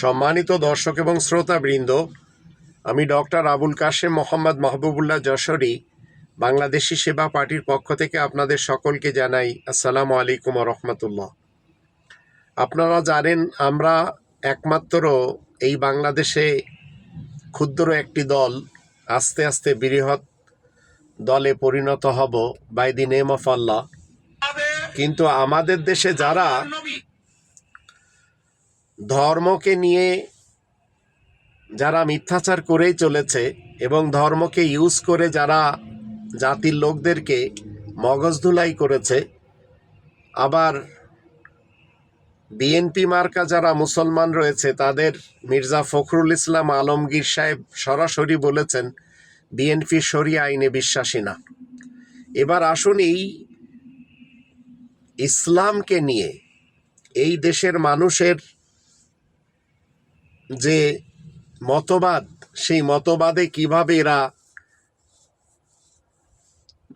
সম্মানিত দর্শক এবং শ্রোতাবৃন্দ, আমি ডক্টর আবুল কাশেম মোহাম্মদ মাহবুবুল্লাহ যশোরী, বাংলাদেশি সেবা পার্টির পক্ষ থেকে আপনাদের সকলকে জানাই আসসালামু আলাইকুম রহমতুল্লাহ আপনারা জানেন আমরা একমাত্র এই বাংলাদেশে ক্ষুদ্র একটি দল, আস্তে আস্তে বৃহৎ দলে পরিণত হব by the name of Allah কিন্তু আমাদের দেশে যারা ধর্মকে নিয়ে যারা মিথ্যাচার করেই চলেছে এবং ধর্মকে ইউজ করে যারা জাতির লোকদেরকে মগজ ধুলাই করেছে, আবার বিএনপি মার্কা যারা মুসলমান রয়েছে, তাদের মির্জা ফখরুল ইসলাম আলমগীর সাহেব সরাসরি বলেছেন বিএনপি শরিয়া আইনে বিশ্বাসী না। এবার আসুন এই ইসলামকে নিয়ে, এই দেশের মানুষের যে মতবাদ, সেই মতবাদে কীভাবে এরা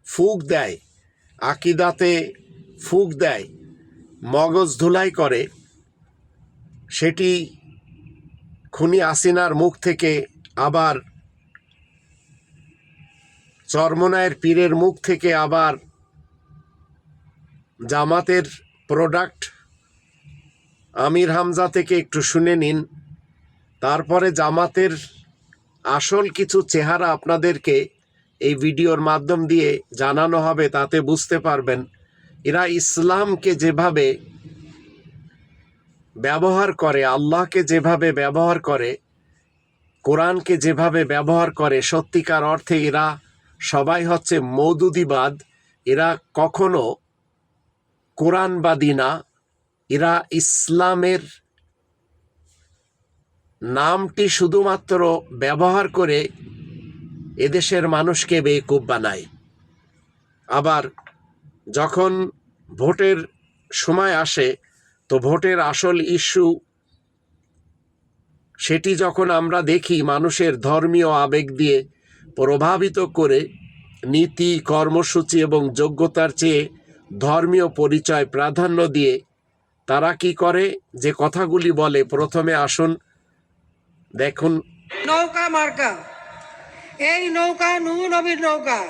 ফুক দেয়, আকিদাতে ফুক দেয়, মগজ ধুলাই করে, সেটি খুনি আসিনার মুখ থেকে আবার চরমনায়ের পীরের মুখ থেকে আবার জামাতের প্রোডাক্ট আমির হামজা থেকে একটু শুনে নিন। তারপরে জামাতের আসল কিছু চেহারা আপনাদেরকে এই ভিডিওর মাধ্যম দিয়ে জানানো হবে, তাতে বুঝতে পারবেন। এরা ইসলামকে যেভাবে ব্যবহার করে, আল্লাহকে যেভাবে ব্যবহার করে, কোরআনকে যেভাবে ব্যবহার করে, সত্যিকার অর্থে এরা সবাই হচ্ছে মৌদুদিবাদ। এরা কখনো কোরআনবাদী না। এরা ইসলামের নামটি শুধুমাত্র ব্যবহার করে এদেশের মানুষকে বেকুব বানায়। আবার যখন ভোটের সময় আসে, তো ভোটের আসল ইস্যু সেটি যখন আমরা দেখি, মানুষের ধর্মীয় আবেগ দিয়ে প্রভাবিত করে নীতি, কর্মসূচি এবং যোগ্যতার চেয়ে ধর্মীয় পরিচয় প্রাধান্য দিয়ে, তারা কি করে? যে কথাগুলি বলে, প্রথমে আসুন দেখুন। নৌকা মার্কা। এই নৌকা নু নবীর নৌকা।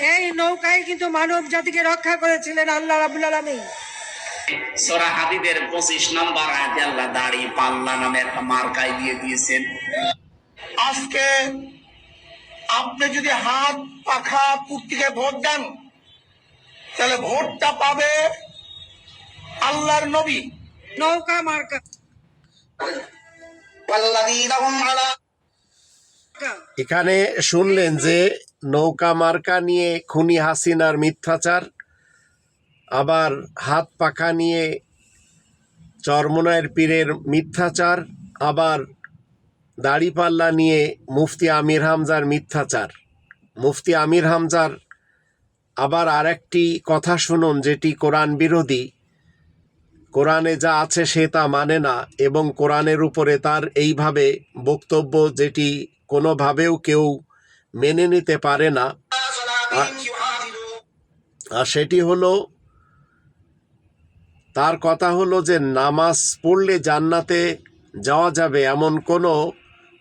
এই নৌকায় কিন্তু মানব জাতিকে রক্ষা করেছিলেন আল্লাহ রাবুল সোরা হাদিদের পঁচিশ নম্বর আয়াতে আল্লাহ দাড়ি পাল্লা নামে একটা মার্কায় দিয়ে দিয়েছেন। আজকে আপনি যদি হাত পাখা পুক্তিকে ভোট দেন তাহলে ভোটটা পাবে আল্লাহর নবী। নৌকা মার্কা। এখানে শুনলেন যে নৌকা মার্কা নিয়ে খুনি হাসিনার মিথ্যাচার, আবার হাত পাখা নিয়ে চরমনায়ের পীরের মিথ্যাচার, আবার দাড়িপাল্লা নিয়ে মুফতি আমির হামজার মিথ্যাচার। মুফতি আমির হামজার আবার আরেকটি কথা শুনুন যেটি কোরআন বিরোধী। কোরআনে যা আছে সে তা মানে না, এবং কোরআনের উপরে তার এইভাবে বক্তব্য যেটি কোনোভাবেও কেউ মেনে নিতে পারে না। আর সেটি হলো, তার কথা হলো যে নামাজ পড়লে জান্নাতে যাওয়া যাবে এমন কোনো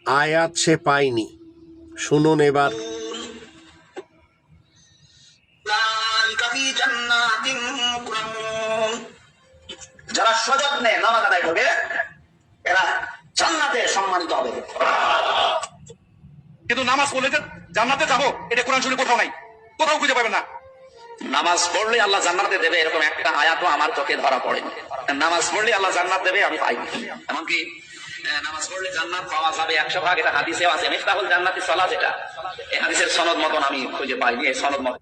আয়াত সে পায়নি। শুনুন এবার। যারা সযত্নে নামাজ আদায় করবে এরা জান্নাতে সম্মানিত হবে। কিন্তু নামাজ পড়লে যে জান্নাতে যাব এটা কোরআন শুনে কোথাও নাই। কোথাও খুঁজে পাবেন না। নামাজ পড়লে আল্লাহ জান্নাতে দেবে এরকম একটা আয়াতও আমার চোখে ধরা পড়েনি। নামাজ পড়লে আল্লাহ জান্নাত দেবে আমি পাইনি। এমনকি নামাজ পড়লে জান্নাত পাওয়া যাবে একশো ভাগ এটা হাদিসেও আছে। মিফতাহুল জান্নাতি সলা যেটা এই হাদিসের সনদ মতন আমি খুঁজে পাইনি এই সনদ মতন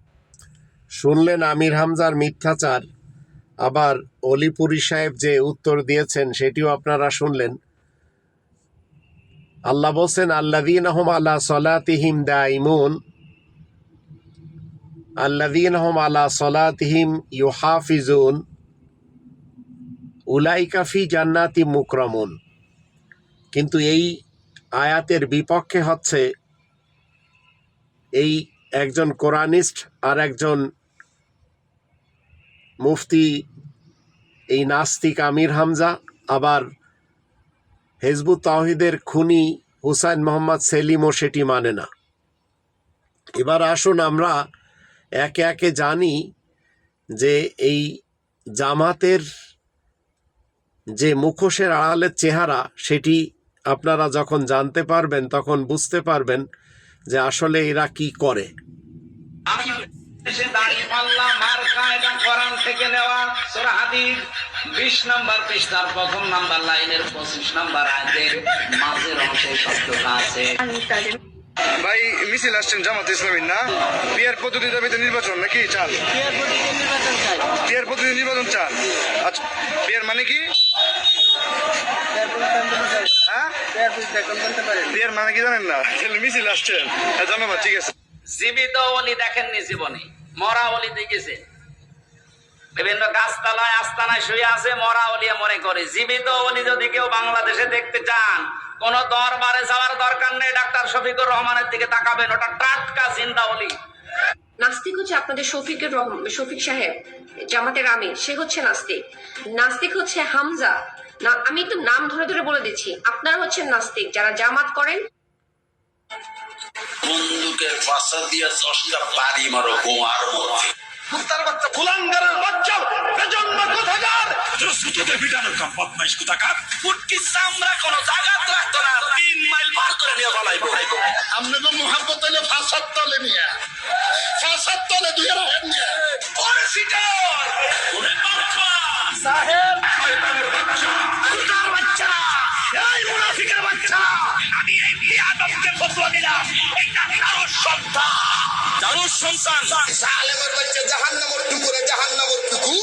শুনলেন আমির হামজার মিথ্যাচার। আবার অলিপুরি সাহেব যে উত্তর দিয়েছেন, সেটিও আপনারা শুনলেন। আল্লাহ বলছেন আল্লাদিন আহম আল্লাহ সলাতিহিম দাইমুন আল্লাদিন আহম আল্লাহ সলাতিহিম ইউহাফিজুন। উলাইকাফি জান্নাতি মুকরমুন। কিন্তু এই আয়াতের বিপক্ষে হচ্ছে এই একজন কোরআনিস্ট আর একজন মুফতি এই নাস্তিক আমির হামজা, আবার হেজবুত তাহিদের খুনি হুসাইন মোহাম্মদ সেলিমও সেটি মানে না। এবার আসুন আমরা একে একে জানি যে এই জামাতের যে মুখোশের আড়ালের চেহারা, সেটি আপনারা যখন জানতে পারবেন, তখন বুঝতে পারবেন যে আসলে এরা কি করে। সে দাঁড়িয়ে পাল্লা মার্কা এটা কোরআন থেকে নেওয়া সূরা হাদিস 20 নাম্বার পৃষ্ঠার প্রথম নাম্বার লাইনের 25 নাম্বার আয়াতের মাঝের অংশে শব্দটা আছে। ভাই মিছিল আসছেন জামাত ইসলামী না? বিয়ার পদ্ধতি দাবিতে নির্বাচন নাকি চাল? বিয়ার পদ্ধতি নির্বাচন চাল। আচ্ছা বিয়ার মানে কি? হ্যাঁ? বিয়ার মানে কি জানেন না? মিছিল আসছেন। হ্যাঁ, ধন্যবাদ ঠিক আছে। জীবিত অলি দেখেননি জীবনে মরা অলি দেখেছে। বিভিন্ন গাছতলায়, আস্তানায় শুয়ে আছে মরা অলিয়া মনে করে। জীবিত অলি যদি কেউ বাংলাদেশে দেখতে চান, কোন দরবারে যাওয়ার দরকার নেই, ডাক্তার শফিকুর রহমানের দিকে তাকাবেন, ওটা টাটকা জিন্দা অলি নাস্তিক হচ্ছে আপনাদের শফিকের শফিক সাহেব, জামাতের আমির, সে হচ্ছে নাস্তিক। নাস্তিক হচ্ছে হামজা। না, আমি তো নাম ধরে ধরে বলে দিচ্ছি, আপনারা হচ্ছেন নাস্তিক, যারা জামাত করেন বন্দুকের পাশা দিয়ে দশটা বাড়ি মারো গোয়ার মধ্যে। কুত্তার বাচ্চা কুলাঙ্গারের বাচ্চা বেজন্ম কোথাকার? সুতোতে পিটানো কাম বদমাইশ কোথাকার? ফুটকি চামড়া কোনো জায়গা রাখতো না তিন মাইল পার করে নিয়ে পালাইবো। মোহাম্মত ফাঁসার তলে নিয়ে। ফাঁসার তলে দুই রাখেন নিয়ে। ওরে সিটার! ওরে বাপ্পা সাহেব! শয়তানের বাচ্চা! কুত্তার বাচ্চা! এই মুনাফিকের বাচ্চা! আমি এই বিয়াদবকে ফতোয়া দিলাম। এটা কারও সন্তান। কারও সন্তান। জালেমের বাচ্চা জাহান্নামর টুকুরে জাহান্নামর টুকু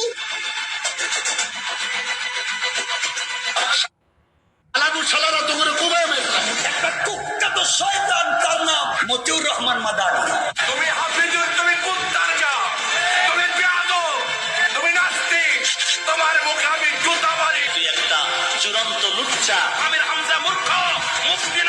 আলাদু সালারা তো করে মেয়েছিলাম একটা কুখ্যাত শয়তান তার নাম মতিউর রহমান মাদানি। তুমি হাফিজুর তুমি কুত্তার যা তুমি বেয়াদব তুমি নাস্তিক। তোমার মুখে আমি জুতা মারি একটা চূড়ান্ত লুচ্চা। আমি হামজা মূর্খ মুফতি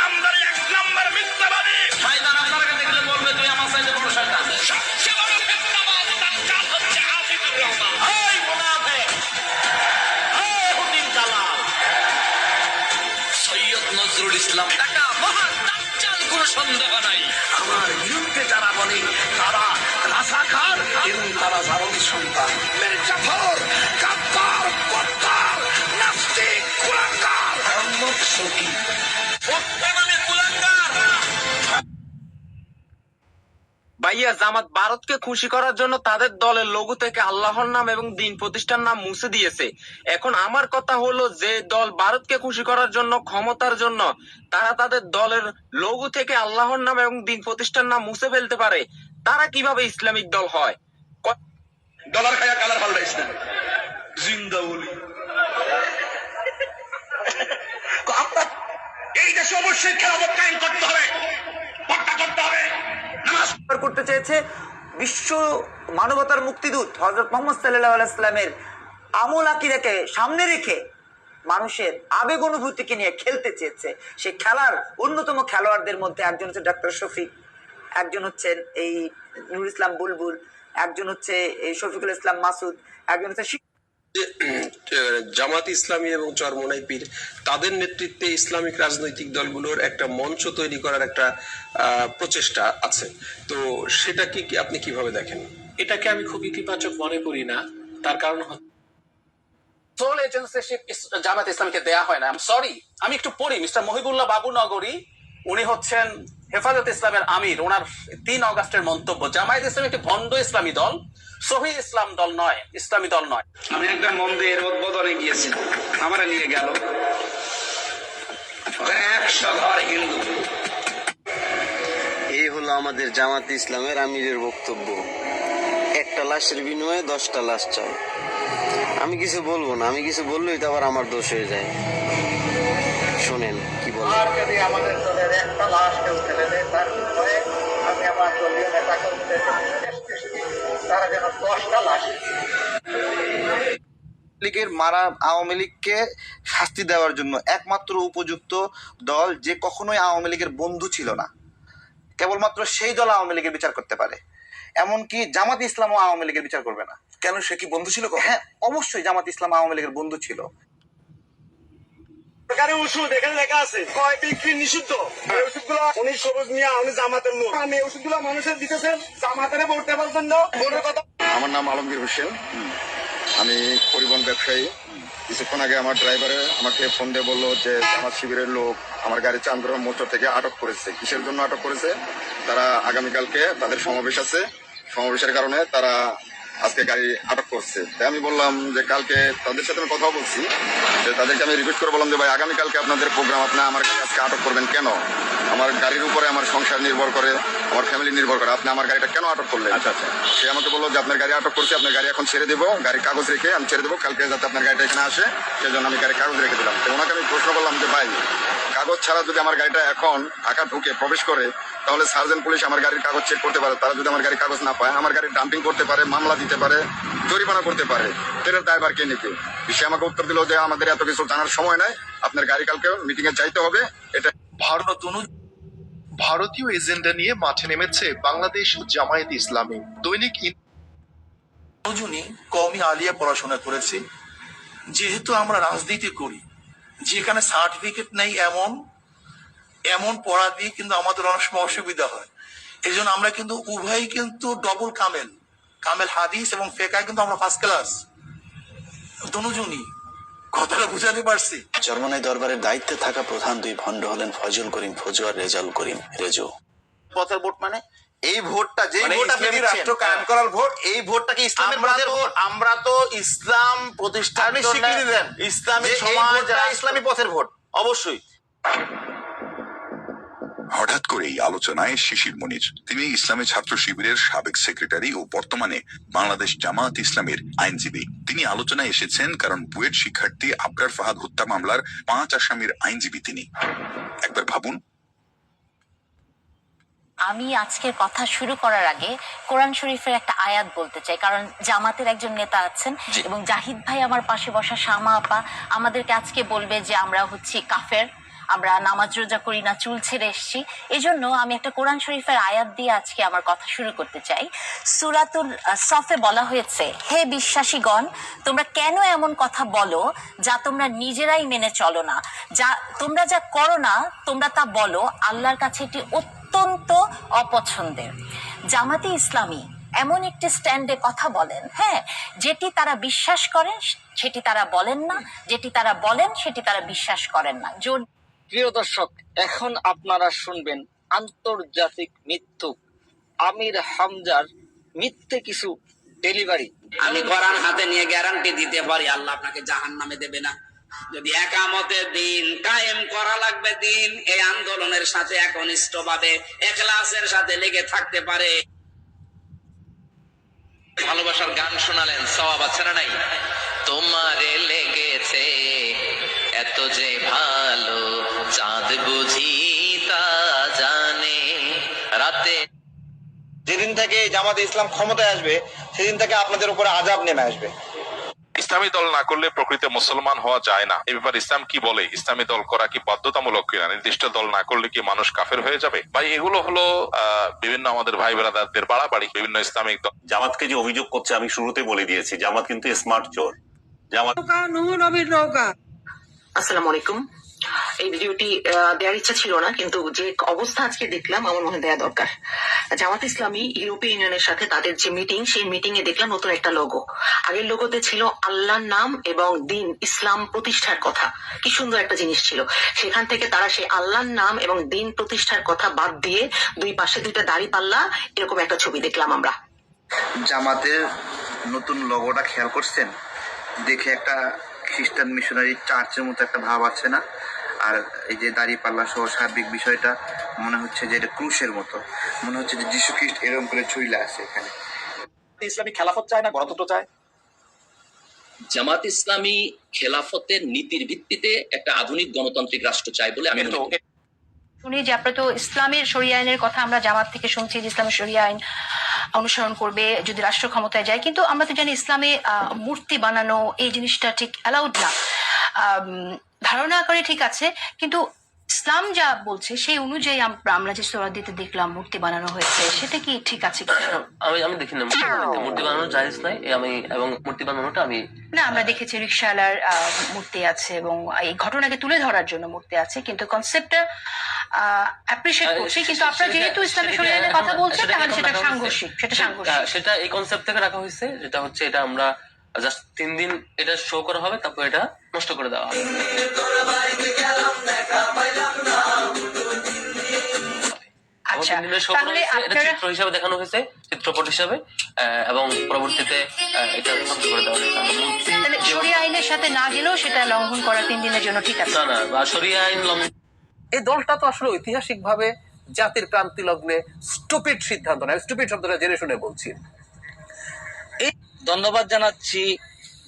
তারা জারদ সন্তান। মির্জাফর গাদ্দার গদ্দার নাস্তিক কুলাঙ্গার। মোহাম্মদ শফি ভাইয়া জামাত ভারতকে খুশি করার জন্য তাদের দলের লোগো থেকে আল্লাহর নাম এবং দিন প্রতিষ্ঠার নাম মুছে দিয়েছে। এখন আমার কথা হলো যে দল ভারতকে খুশি করার জন্য ক্ষমতার জন্য তারা তাদের দলের লোগো থেকে আল্লাহর নাম এবং দিন প্রতিষ্ঠার নাম মুছে ফেলতে পারে। তারা কীভাবে ইসলামিক দল হয়? ডলার খায়া কালার পাল্টাইস না জিন্দা বলি আপনার এই দেশে অবশ্যই খেলাফত কায়েম করতে হবে পট্টা করতে হবে নামাজ করতে চেয়েছে বিশ্ব মানবতার মুক্তিদূত হজরত মোহাম্মদ সাল্লাহ আলাইস্লামের আমল আকিরাকে সামনে রেখে মানুষের আবেগ অনুভূতিকে নিয়ে খেলতে চেয়েছে সেই খেলার অন্যতম খেলোয়াড়দের মধ্যে একজন হচ্ছে ডক্টর শফিক একজন হচ্ছেন এই নুর ইসলাম বুলবুল একজন হচ্ছে শফিকুল ইসলাম মাসুদ একজন হচ্ছে জামাত ইসলামী এবং চরমনাই পীর তাদের নেতৃত্বে ইসলামিক রাজনৈতিক দলগুলোর একটা মঞ্চ তৈরি করার একটা প্রচেষ্টা আছে। তো সেটা কি কি- আপনি কীভাবে দেখেন? এটাকে আমি খুব ইতিবাচক মনে করি না। তার কারণ হচ্ছে সোল এজেন্সিশিপ জামাত ইসলামকে দেয়া হয় না। সরি আমি একটু পড়ি। মিস্টার মহিবুল্লাহ বাবু নগরী উনি হচ্ছেন হেফাজত ইসলামের আমির ওনার তিন অগাস্টের মন্তব্য জামায়াত ইসলাম একটি ভণ্ড ইসলামী দল সহি ইসলাম দল নয় ইসলামী দল নয়। আমি একটা মন্দির উদ্বোধনে গিয়েছিলাম আমরা নিয়ে গেল। একশো ঘর হিন্দু। এই হলো আমাদের জামাত ইসলামের আমিরের বক্তব্য। একটা লাশের বিনিময়ে দশটা লাশ চাই। আমি কিছু বলব না আমি কিছু বললেই তো আবার আমার দোষ হয়ে যায়। শোনেন কি বলেন? আর যদি আমাদের দলের একটা লাশ কেউ ফেলে দেয় তার বিনিময়ে আমি আমার দলীয় নেতা কর্মীদেরকে তারা যেন দশটা লাশ লীগের মারা আওয়ামী লীগকে শাস্তি দেওয়ার জন্য একমাত্র উপযুক্ত দল যে কখনোই আওয়ামী লীগের বন্ধু ছিল না। কেবলমাত্র সেই দল আওয়ামী লীগের বিচার করতে পারে। এমনকি জামাত ইসলামও আওয়ামী লীগের বিচার করবে না। কেন সে কি বন্ধু ছিল হ্যাঁ অবশ্যই জামাত ইসলাম আওয়ামী লীগের বন্ধু ছিল। সরকারি ওষুধ, এখানে লেখা আছে, কয় বিক্রি নিষিদ্ধ। ওষুধগুলো উনি সবুজ মিয়া, উনি জামাতের লোক। আমি ওষুধগুলো মানুষের দিতেছেন, জামাতের কথা আমার নাম আলমগীর হোসেন। আমি পরিবহন ব্যবসায়ী। কিছুক্ষণ আগে আমার ড্রাইভারে আমাকে ফোন দিয়ে বলল যে আমার শিবিরের লোক আমার গাড়ি চান্দ্র মোটর থেকে আটক করেছে। কিসের জন্য আটক করেছে? তারা আগামীকালকে তাদের সমাবেশ আছে। সমাবেশের কারণে তারা আজকে গাড়ি আটক করছে। তাই আমি বললাম যে কালকে তাদের সাথে আমি কথা বলছি। যে তাদেরকে আমি রিকোয়েস্ট করে বললাম যে ভাই আগামীকালকে আপনাদের প্রোগ্রাম আপনি আমার আজকে আটক করবেন কেন? আমার গাড়ির উপরে আমার সংসার নির্ভর করে আমার ফ্যামিলি নির্ভর করে। আপনি আমার গাড়িটা কেন আটক করলেন? আচ্ছা আচ্ছা। সে আমাকে বলল যে আপনার গাড়ি আটক করছে আপনার গাড়ি এখন ছেড়ে দেবো গাড়ির কাগজ রেখে আমি ছেড়ে দেবো কালকে যাতে আপনার গাড়িটা এখানে আসে সেই জন্য আমি গাড়ির কাগজ রেখে দিলাম। তো ওনাকে আমি প্রশ্ন করলাম যে ভাই কাগজ ছাড়া যদি আমার গাড়িটা এখন ঢাকা ঢুকে প্রবেশ করে, তাহলে সার্জেন্ট পুলিশ আমার গাড়ির কাগজ চেক করতে পারে। তারা যদি আমার গাড়ির কাগজ না পায়, আমার গাড়ি ডাম্পিং করতে পারে, মামলা দিতে পারে, জরিমানা করতে পারে এটার দায়ভার কে নিবে? সে আমাকে উত্তর দিল যে আমাদের এত কিছু জানার সময় নাই, আপনার গাড়ি কালকে মিটিং এ যাইতে হবে। এটা ভারত ভারতীয় এজেন্ডা নিয়ে মাঠে নেমেছে বাংলাদেশ জামায়াত ইসলামী। দৈনিক কওমি আলিয়া পড়াশোনা করেছি। যেহেতু আমরা রাজনীতি করি যেখানে সার্টিফিকেট নেই এমন এমন পড়া দিয়ে কিন্তু আমাদের অনেক সময় অসুবিধা হয়। এই জন্য আমরা কিন্তু উভয়ই কিন্তু ডবল কামেল। কামেল হাদিস এবং ফেকায় কিন্তু আমরা ফার্স্ট ক্লাস দুজনই কথাটা বুঝাতে পারছি। চরমনাই দরবারের দায়িত্বে থাকা প্রধান দুই ভণ্ড হলেন ফজল করিম ফজু আর রেজাল করিম রেজু। পথের ভোট মানে এই ভোটটা যে মানে ভোট আপনি দিচ্ছেন, রাষ্ট্র কায়েম করার ভোট। এই ভোটটা কি ইসলামের আমরা ভোট? আমরা তো ইসলাম প্রতিষ্ঠার স্বীকৃতি দেন ইসলামী সমাজ ইসলামী পথের ভোট। অবশ্যই। হঠাৎ করে এই আলোচনায় শিশির মনির। তিনি ইসলামী ছাত্র শিবিরের সাবেক সেক্রেটারি ও বর্তমানে বাংলাদেশ জামায়াত ইসলামের আইনজীবী। তিনি আলোচনায় এসেছেন কারণ বুয়েট শিক্ষার্থী আবরার ফাহাদ হত্যা মামলার পাঁচ আসামির আইনজীবী তিনি। একবার ভাবুন আমি আজকের কথা শুরু করার আগে কোরআন শরীফের একটা আয়াত বলতে চাই কারণ জামাতের একজন নেতা আছেন এবং জাহিদ ভাই আমার পাশে বসা শামা আপা আমাদেরকে আজকে বলবে যে আমরা হচ্ছি কাফের আমরা নামাজ রোজা করি না চুল ছেড়ে এসছি। এই জন্য আমি একটা কোরআন শরীফের আয়াত দিয়ে আজকে আমার কথা শুরু করতে চাই। সুরাতুল সফে বলা হয়েছে হে বিশ্বাসীগণ তোমরা কেন এমন কথা বলো যা তোমরা নিজেরাই মেনে চলো না? যা তোমরা যা করো না তোমরা তা বলো। আল্লাহর কাছে এটি অত্যন্ত অপছন্দের। জামাতে ইসলামী এমন একটি স্ট্যান্ডে কথা বলেন হ্যাঁ যেটি তারা বিশ্বাস করেন সেটি তারা বলেন না যেটি তারা বলেন সেটি তারা বিশ্বাস করেন না। প্রিয় দর্শক এখন আপনারা শুনবেন আন্তর্জাতিক মিথ্যুক আমির হামজার মিথ্যে কিছু ডেলিভারি। আমি কোরআন হাতে নিয়ে গ্যারান্টি দিতে পারি আল্লাহ আপনাকে জাহান নামে দেবে না। যদি একামতে দিন কায়েম করা লাগবে দিন, এই আন্দোলনের সাথে একনিষ্ঠ ভাবে এখলাসের সাথে লেগে থাকতে পারে। ভালোবাসার গান শোনালেন, সওয়াব আছে না নাই? তোমারে লেগেছে এত যে ভালো, চাঁদ বুঝি তা জানে। রাতে যেদিন থেকে জামাতে ইসলাম ক্ষমতায় আসবে, সেদিন থেকে আপনাদের উপরে আজাব নেমে আসবে। ইসলামী দল না করলে প্রকৃত মুসলমান হওয়া যায় না। এই ব্যাপারে ইসলাম কি বলে? ইসলামী দল করা কি বাধ্যতামূলক কিনা? নির্দিষ্ট দল না করলে কি মানুষ কাফের হয়ে যাবে? ভাই এগুলো হলো আহ, বিভিন্ন আমাদের ভাই বেড়াদারদের বাড়াবাড়ি বিভিন্ন ইসলামিক দল। জামাতকে যে অভিযোগ করছে আমি শুরুতে বলে দিয়েছি জামাত কিন্তু স্মার্ট চোর। জামাত নবীর নৌকা। আসসালামু আলাইকুম। এই ভিডিওটি দেওয়ার ইচ্ছা ছিল না, কিন্তু যে অবস্থা আজকে দেখলাম আমার মনে দেওয়া দরকার। জামাত ইসলামী, ইউরোপীয় ইউনিয়নের সাথে তাদের যে মিটিং সেই মিটিং এ দেখলাম নতুন একটা লোগো আগের লোগোতে ছিল আল্লাহর নাম এবং দিন, ইসলাম প্রতিষ্ঠার কথা। কি সুন্দর একটা জিনিস ছিল। সেখান থেকে তারা সেই আল্লাহর নাম এবং দিন প্রতিষ্ঠার কথা বাদ দিয়ে দুই পাশে দুইটা দাড়ি পাল্লা এরকম একটা ছবি দেখলাম আমরা। জামাতের নতুন লগোটা খেয়াল করছেন? দেখে একটা খ্রিস্টান মিশনারি চার্চের মতো একটা ভাব আছে না? আর এই যে দাড়ি পাল্লা সহ সার্বিক বিষয়টা মনে হচ্ছে যে এটা ক্রুশের মতো। মনে হচ্ছে যে যীশু খ্রিস্ট এরকম করে ঝুইলা আছে এখানে। ইসলামী খেলাফত চায় না গণতন্ত্র চায়? জামাত ইসলামী খেলাফতের নীতির ভিত্তিতে একটা আধুনিক গণতান্ত্রিক রাষ্ট্র চাই বলে আমি মনে করি। শুনি যে আপনার তো ইসলামের শরিয়া আইনের কথা আমরা জামাত থেকে শুনছি যে ইসলামের শরিয়া আইন অনুসরণ করবে যদি রাষ্ট্র ক্ষমতায় যায়। কিন্তু আমরা তো জানি ইসলামে আহ, মূর্তি বানানো এই জিনিসটা ঠিক অ্যালাউড না। ধারণা করে ঠিক আছে কিন্তু ইসলাম যা বলছে সেই অনুযায়ী আম- আমরা যে সোরাদিতে দেখলাম মূর্তি বানানো হয়েছে সেটা কি ঠিক আছে আমি আমি দেখি না মূর্তি বানানো জায়েজ নাই আমি এবং মূর্তি বানানোটা আমি না আমরা দেখেছি রিক্সাওয়ালার আহ, মূর্তি আছে এবং এই ঘটনাকে তুলে ধরার জন্য মূর্তি আছে কিন্তু কনসেপ্টটা অ্যাপ্রিসিয়েট আহ, করছি কিন্তু আপনারা যেহেতু ইসলামী শরীরের কথা বলছেন তাহলে সেটা সাংঘর্ষিক সেটা সাংঘর্ষিক। সেটা এই কনসেপ্ট থেকে রাখা হয়েছে যেটা হচ্ছে এটা আমরা জাস্ট তিন দিন এটা শো করা হবে তারপর এটা নষ্ট করে দেওয়া হবে। এবং আচ্ছা তিন দিনের show করা তাহলে হয়েছে, এটা আপনারা চিত্র হিসাবে দেখানো হয়েছে চিত্রপট হিসাবে এবং পরবর্তীতে এটা ধ্বংস করে দেওয়া হয়েছে। আমরা মূর্তি তাহলে শরিয়া আইনের সাথে না গেলেও সেটা লঙ্ঘন করা তিন দিনের জন্য ঠিক আছে। না না বা শরিয়া আইন লঙ্ঘন এই দলটা তো আসলে ঐতিহাসিকভাবে জাতির ক্রান্তি লগ্নে স্টুপিড সিদ্ধান্ত নেয় স্টুপিড শব্দটা জেনে শুনে বলছি। ধন্যবাদ জানাচ্ছি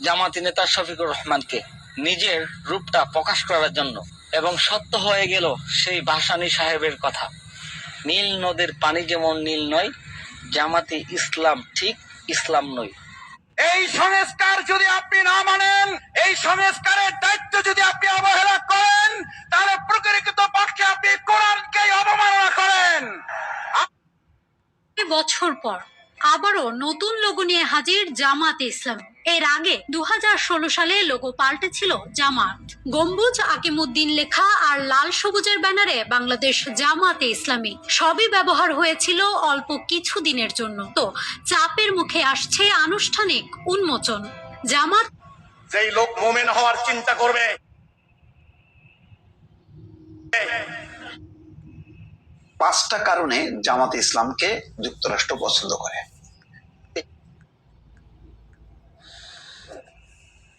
জামাতি নেতা শফিকুর রহমানকে নিজের রূপটা প্রকাশ করার জন্য এবং সত্য হয়ে গেল সেই ভাসানী সাহেবের কথা। নীল নদের পানি যেমন নীল নয় জামাতি ইসলাম ঠিক ইসলাম নয়। এই সংস্কার যদি আপনি না মানেন এই সংস্কারের দায়িত্ব যদি আপনি অবহেলা করেন তাহলে প্রকৃত পক্ষে আপনি কোরআনকে অবমাননা করেন। বছর পর আবারও নতুন লোগো নিয়ে হাজির জামাত ইসলাম। এর আগে দু হাজার ষোলো সালে লোগো পাল্টেছিল জামাত। গম্বুজ আকিমুদ্দিন লেখা আর লাল সবুজের ব্যানারে বাংলাদেশ জামাতে ইসলামী। সবই ব্যবহার হয়েছিল অল্প কিছু দিনের জন্য। তো চাপের মুখে আসছে আনুষ্ঠানিক উন্মোচন। জামাত যেই লোক মোমেন হওয়ার চিন্তা করবে পাঁচটা কারণে জামাত ইসলামকে যুক্তরাষ্ট্র পছন্দ করে।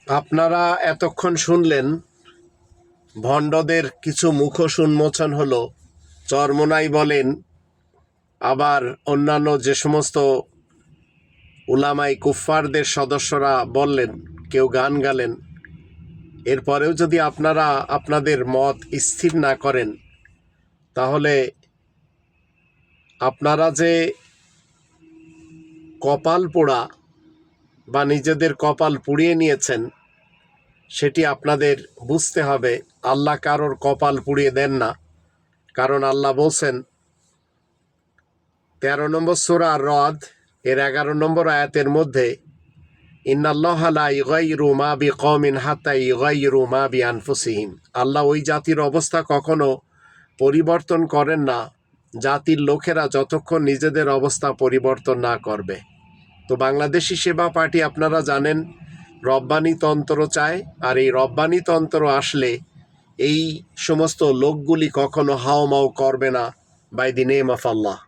আপনারা এতক্ষণ শুনলেন, ভণ্ডদের কিছু মুখোশ উন্মোচন হলো, চরমোনাই বলেন, আবার অন্যান্য যে সমস্ত উলামাই কুফফারদের সদস্যরা বললেন, কেউ গান গালেন। এরপরেও যদি আপনারা আপনাদের মত স্থির না করেন, তাহলে আপনারা যে কপাল পোড়া বা নিজেদের কপাল পুড়িয়ে নিয়েছেন, সেটি আপনাদের বুঝতে হবে। আল্লাহ কারোর কপাল পুড়িয়ে দেন না। কারণ আল্লাহ বলছেন, তেরো নম্বর সুরা রদ এর এগারো নম্বর আয়াতের মধ্যে, ইন্নাল্লাহ লা ইগাইরু মা বি কওমিন হাত্তা ইগাইরু মা বি আনফুসিহিম আল্লাহ ওই জাতির অবস্থা কখনো পরিবর্তন করেন না। জাতির লোকেরা যতক্ষণ নিজেদের অবস্থা পরিবর্তন না করবে। তো বাংলাদেশি সেবা পার্টি আপনারা জানেন, রব্বানি তন্ত্র চায়, আর এই রব্বানি তন্ত্র আসলে এই সমস্ত লোকগুলি কখনো হাওমাও করবে না, by the name of Allah.